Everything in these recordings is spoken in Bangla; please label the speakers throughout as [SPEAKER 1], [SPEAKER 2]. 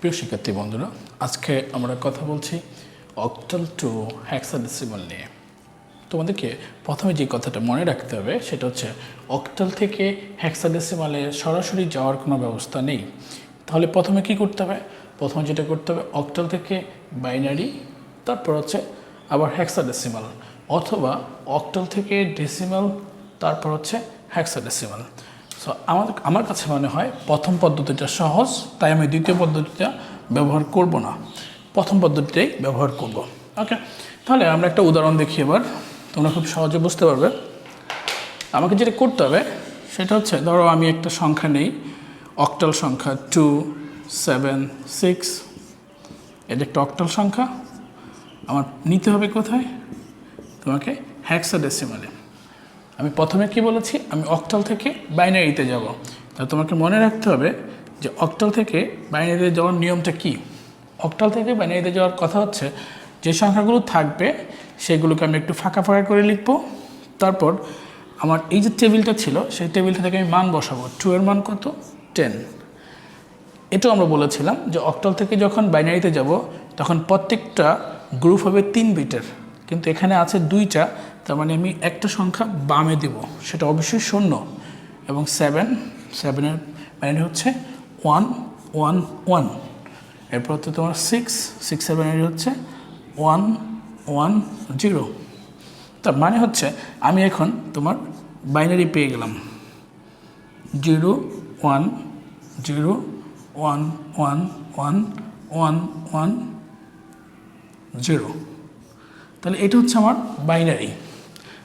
[SPEAKER 1] প্রিয় শিক্ষার্থী বন্ধুরা, আজকে আমরা কথা বলছি অক্টাল টু হ্যাক্সাডেসিমাল নিয়ে। তোমাদেরকে প্রথমে যে কথাটা মনে রাখতে হবে, সেটা হচ্ছে অক্টাল থেকে হ্যাক্সাডেসিমালে সরাসরি যাওয়ার কোনো ব্যবস্থা নেই। তাহলে প্রথমে কি করতে হবে? প্রথমে যেটা করতে হবে, অক্টাল থেকে বাইনারি, তারপর হচ্ছে আবার হ্যাক্সাডেসিমাল অথবা অক্টাল থেকে ডেসিমাল তারপর হচ্ছে হ্যাক্সাডেসিমাল সো আমার আমার কাছে মনে হয় প্রথম পদ্ধতিটা সহজ, তাই আমি দ্বিতীয় পদ্ধতিটা ব্যবহার করব না। প্রথম পদ্ধতিটাই ব্যবহার করব। ওকে তাহলে আমরা একটা উদাহরণ দেখি এবার। তোমরা খুব সহজে বুঝতে পারবে। আমাকে যেটা করতে হবে, সেটা হচ্ছে, ধরো আমি একটা সংখ্যা নেই অক্টাল সংখ্যা টু সেভেন সিক্স এটা একটা অক্টাল সংখ্যা। আমার নিতে হবে কোথায়? তোমাকে হ্যাক্সাডেসিমালে আমি প্রথমে কি বলেছি? আমি অক্টাল থেকে বাইনারিতে যাব। তা তোমাকে মনে রাখতে হবে যে অক্টাল থেকে বাইনারিতে যাওয়ার নিয়মটা কি? অক্টাল থেকে বাইনারিতে যাওয়ার কথা হচ্ছে, যে সংখ্যাগুলো থাকবে, সেগুলোকে আমি একটু ফাঁকা ফাঁকা করে লিখব। তারপর আমার এই যে টেবিলটা ছিল, সেই টেবিলটা থেকে আমি মান বসাবো। টু এর মান কত? টেন এটাও আমরা বলেছিলাম যে অক্টাল থেকে যখন বাইনারিতে যাব, তখন প্রত্যেকটা গ্রুপ হবে তিন বিটের কিন্তু এখানে আছে দুইটা তার মানে আমি একটা সংখ্যা বামে দেব, সেটা অবশ্যই শূন্য। এবং সেভেন সেভেনের বাইনারি হচ্ছে ওয়ান ওয়ান ওয়ান এরপর হচ্ছে তোমার সিক্স সিক্স সেভেনের হচ্ছে ওয়ান ওয়ান জিরো তার মানে হচ্ছে আমি এখন তোমার বাইনারি পেয়ে গেলাম। Zero one zero one one one one one zero তাহলে এটা হচ্ছে আমার বাইনারি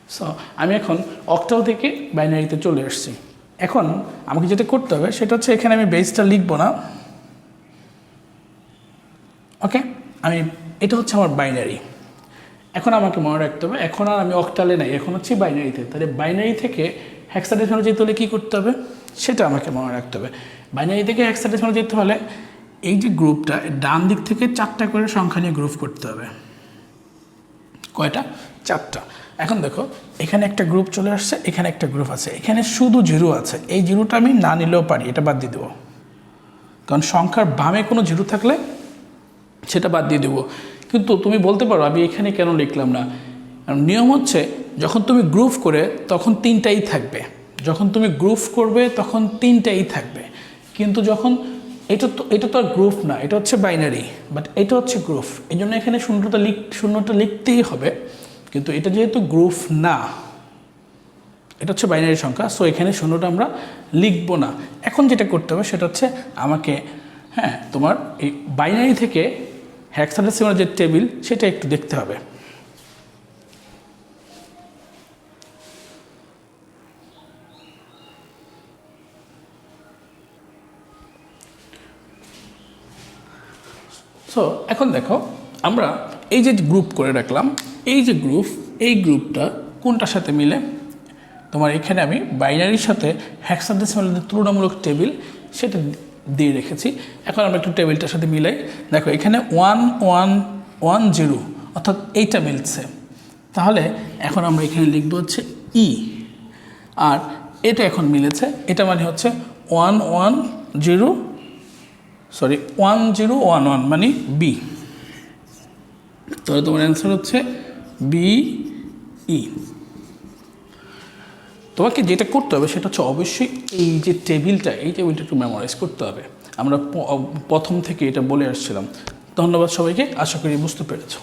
[SPEAKER 1] সো আমি এখন অক্টাল থেকে বাইনারিতে চলে এসেছি এখন আমাকে যেটা করতে হবে, সেটা হচ্ছে এখানে আমি বেসটা লিখব না। ওকে আমি, এটা হচ্ছে আমার বাইনারি এখন আমাকে মনে রাখতে হবে, এখন আর আমি অক্টালে নাই, এখন হচ্ছে বাইনারিতে তাহলে বাইনারি থেকে হ্যাক্সাডেসিমালে যেতে হলে কী করতে হবে? সেটা আমাকে মনে রাখতে হবে। বাইনারি থেকে হ্যাক্সাডেসিমালে যেতে হলে এই যে গ্রুপটা ডান দিক থেকে চারটা করে সংখ্যা নিয়ে গ্রুপ করতে হবে। কয়টা? চারটা। এখন দেখো, এখানে একটা গ্রুপ চলে আসছে, এখানে একটা গ্রুপ আছে। এখানে শুধু জিরো আছে। এই জিরোটা আমি না নিলেও পারি, এটা বাদ দিয়ে দেবো। কারণ সংখ্যার বামে কোনো জিরো থাকলে সেটা বাদ দিয়ে দেবো। কিন্তু তুমি বলতে পারো, আমি এখানে কেন লিখলাম না? নিয়ম হচ্ছে, যখন তুমি গ্রুপ করে, তখন তিনটাই থাকবে। যখন তুমি গ্রুপ করবে, তখন তিনটাই থাকবে। কিন্তু যখন এটা তো এটা তো আর গ্রুপ না, এটা হচ্ছে বাইনারি বাট এটা হচ্ছে গ্রুপ এই জন্য এখানে শূন্যটা লিখ শূন্যটা লিখতেই হবে, কিন্তু এটা যেহেতু গ্রুপ না, এটা হচ্ছে বাইনারি সংখ্যা সো এখানে শূন্যটা আমরা লিখব না। এখন যেটা করতে হবে সেটা হচ্ছে আমাকে হ্যাঁ তোমার এই বাইনারি থেকে হ্যাক্সাডেসিমাল যে টেবিল, সেটা একটু দেখতে হবে। সো এখন দেখো, আমরা এই যে গ্রুপ করে রাখলাম, এই যে গ্রুপ এই গ্রুপটা কোনটার সাথে মিলে? তোমার এখানে আমি বাইনারির সাথে হ্যাক্সাডেসিমাল তুলনামূলক টেবিল সেটা দিয়ে রেখেছি। এখন আমরা একটু টেবিলটার সাথে মিলাই, দেখো এখানে ওয়ান ওয়ান ওয়ান জিরো অর্থাৎ এইটা মিলছে। তাহলে এখন আমরা এখানে লিখব হচ্ছে ই আর এটা এখন মিলেছে, এটা মানে হচ্ছে one one zero sorry one zero one one মানে বি তাহলে তোমার অ্যান্সার হচ্ছে বি ই তোমাকে যেটা করতে হবে সেটা হচ্ছে অবশ্যই এই যে টেবিলটা এই টেবিলটা একটু মেমোরাইজ করতে হবে। আমরা প্রথম থেকে এটা বলে আসছিলাম। ধন্যবাদ সবাইকে, আশা করি বুঝতে পেরেছ।